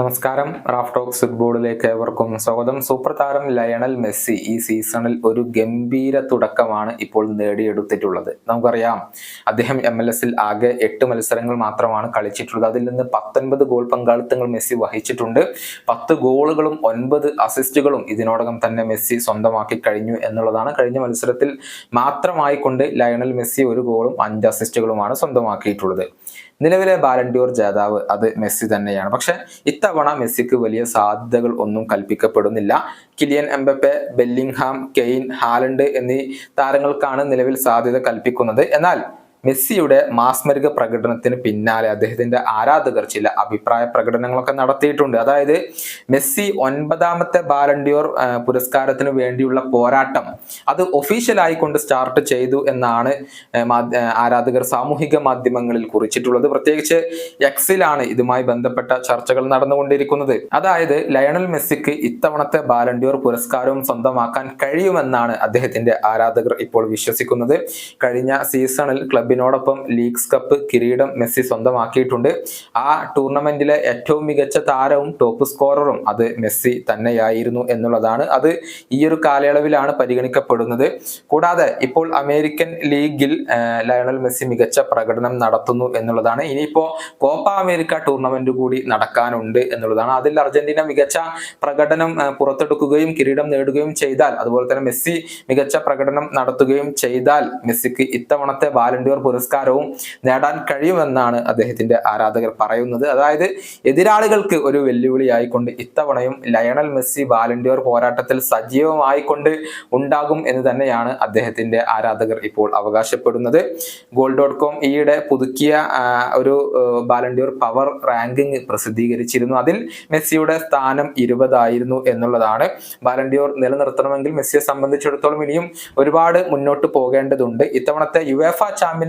നമസ്കാരം. Raf talks ഫുട്ബോളിലേക്ക് ഏവർക്കും സ്വാഗതം. സൂപ്പർ താരം ലയണൽ മെസ്സി ഈ സീസണിൽ ഒരു ഗംഭീര തുടക്കമാണ് ഇപ്പോൾ നേടിയെടുത്തിട്ടുള്ളത്. നമുക്കറിയാം അദ്ദേഹം എം എൽ എസിൽ ആകെ എട്ട് മത്സരങ്ങൾ മാത്രമാണ് കളിച്ചിട്ടുള്ളത്. അതിൽ നിന്ന് പത്തൊൻപത് ഗോൾ പങ്കാളിത്തങ്ങൾ മെസ്സി വഹിച്ചിട്ടുണ്ട്. പത്ത് ഗോളുകളും ഒൻപത് അസിസ്റ്റുകളും ഇതിനോടകം തന്നെ മെസ്സി സ്വന്തമാക്കി കഴിഞ്ഞു എന്നുള്ളതാണ്. കഴിഞ്ഞ മത്സരത്തിൽ മാത്രമായി കൊണ്ട് ലയണൽ മെസ്സി ഒരു ഗോളും അഞ്ച് അസിസ്റ്റുകളുമാണ് സ്വന്തമാക്കിയിട്ടുള്ളത്. നിലവിലെ ബാലൻഡിയോർ ജേതാവ് അത് മെസ്സി തന്നെയാണ്. പക്ഷെ ഇത്തവണ മെസ്സിക്ക് വലിയ സാധ്യതകൾ ഒന്നും കൽപ്പിക്കപ്പെടുന്നില്ല. Kylian Mbappe Bellingham Kane Haaland എന്നീ താരങ്ങൾക്കാണ് നിലവിൽ സാധ്യത കൽപ്പിക്കുന്നത്. എന്നാൽ മെസ്സിയുടെ മാസ്മരിക പ്രകടനത്തിന് പിന്നാലെ അദ്ദേഹത്തിന്റെ ആരാധകർ ചില അഭിപ്രായ പ്രകടനങ്ങളൊക്കെ നടത്തിയിട്ടുണ്ട്. അതായത് മെസ്സി ഒൻപതാമത്തെ ബാലൻഡിയോർ ആ, പുരസ്കാരത്തിന് വേണ്ടിയുള്ള പോരാട്ടം അത് ഒഫീഷ്യലായി കൊണ്ട് സ്റ്റാർട്ട് ചെയ്തു എന്നാണ് ആരാധകർ സാമൂഹിക മാധ്യമങ്ങളിൽ കുറിച്ചിട്ടുള്ളത്. പ്രത്യേകിച്ച് എക്സിലാണ് ഇതുമായി ബന്ധപ്പെട്ട ചർച്ചകൾ നടന്നുകൊണ്ടിരിക്കുന്നത്. അതായത് ലയണൽ മെസ്സിക്ക് ഇത്തവണത്തെ ബാലൻഡിയോർ പുരസ്കാരവും സ്വന്തമാക്കാൻ കഴിയുമെന്നാണ് അദ്ദേഹത്തിന്റെ ആരാധകർ ഇപ്പോൾ വിശ്വസിക്കുന്നത്. കഴിഞ്ഞ സീസണിൽ ക്ലബിനോടൊപ്പം ലീഗ്സ് കപ്പ് കിരീടം മെസ്സി സ്വന്തമാക്കിയിട്ടുണ്ട്. ആ ടൂർണമെന്റിലെ ഏറ്റവും മികച്ച താരവും ടോപ്പ് സ്കോററും അത് മെസ്സി തന്നെയായിരുന്നു എന്നുള്ളതാണ്. അത് ഈ ഒരു കാലയളവിലാണ് പരിഗണിക്കപ്പെടുന്നത്. കൂടാതെ ഇപ്പോൾ അമേരിക്കൻ ലീഗിൽ ലയണൽ മെസ്സി മികച്ച പ്രകടനം നടത്തുന്നു എന്നുള്ളതാണ്. ഇനിയിപ്പോ കോപ്പ അമേരിക്ക ടൂർണമെന്റ് കൂടി നടക്കാനുണ്ട് എന്നുള്ളതാണ്. അതിൽ അർജന്റീന മികച്ച പ്രകടനം പുറത്തെടുക്കുകയും കിരീടം നേടുകയും ചെയ്താൽ അതുപോലെ തന്നെ മെസ്സി മികച്ച പ്രകടനം നടത്തുകയും ചെയ്താൽ മെസ്സിക്ക് ഇത്തവണത്തെ ബാലൻഡിയോർ പുരസ്കാരവും നേടാൻ കഴിയുമെന്നാണ് അദ്ദേഹത്തിന്റെ ആരാധകർ പറയുന്നത്. അതായത് എതിരാളികൾക്ക് ഒരു വെല്ലുവിളിയായിക്കൊണ്ട് ഇത്തവണയും ലയണൽ മെസ്സി ബാലൻഡിയോർ പോരാട്ടത്തിൽ സജീവമായിക്കൊണ്ട് ഉണ്ടാകും എന്ന് തന്നെയാണ് അദ്ദേഹത്തിന്റെ ആരാധകർ ഇപ്പോൾ അവകാശപ്പെടുന്നത്. ഗോൾ ഡോട്ട് കോം ഈയിടെ പുതുക്കിയ ഒരു ബാലൻഡിയോർ പവർ റാങ്കിങ് പ്രസിദ്ധീകരിച്ചിരുന്നു. അതിൽ മെസ്സിയുടെ സ്ഥാനം ഇരുപതായിരുന്നു എന്നുള്ളതാണ് ബാലൻഡിയോർ നിലനിർത്തണമെങ്കിൽ മെസ്സിയെ സംബന്ധിച്ചിടത്തോളം ഇനിയും ഒരുപാട് മുന്നോട്ട് പോകേണ്ടതുണ്ട്. ഇത്തവണത്തെ യുവേഫ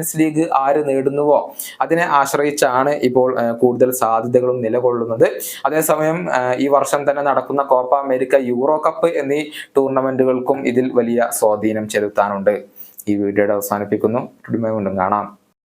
ചാമ്പ്യൻസ് ലീഗ് ആര് നേടുന്നുവോ? അതിനെ ആശ്രയിച്ചാണ് ഇപ്പോൾ കൂടുതൽ സാധ്യതകളും നിലകൊള്ളുന്നത്. അതേസമയം ഈ വർഷം തന്നെ നടക്കുന്ന കോപ്പ അമേരിക്ക യൂറോ കപ്പ് എന്നീ ടൂർണമെന്റുകൾക്കും ഇതിൽ വലിയ സ്വാധീനം ചെലുത്താനുണ്ട്. ഈ വീഡിയോയുടെ അവസാനിപ്പിക്കുന്നു. കാണാം.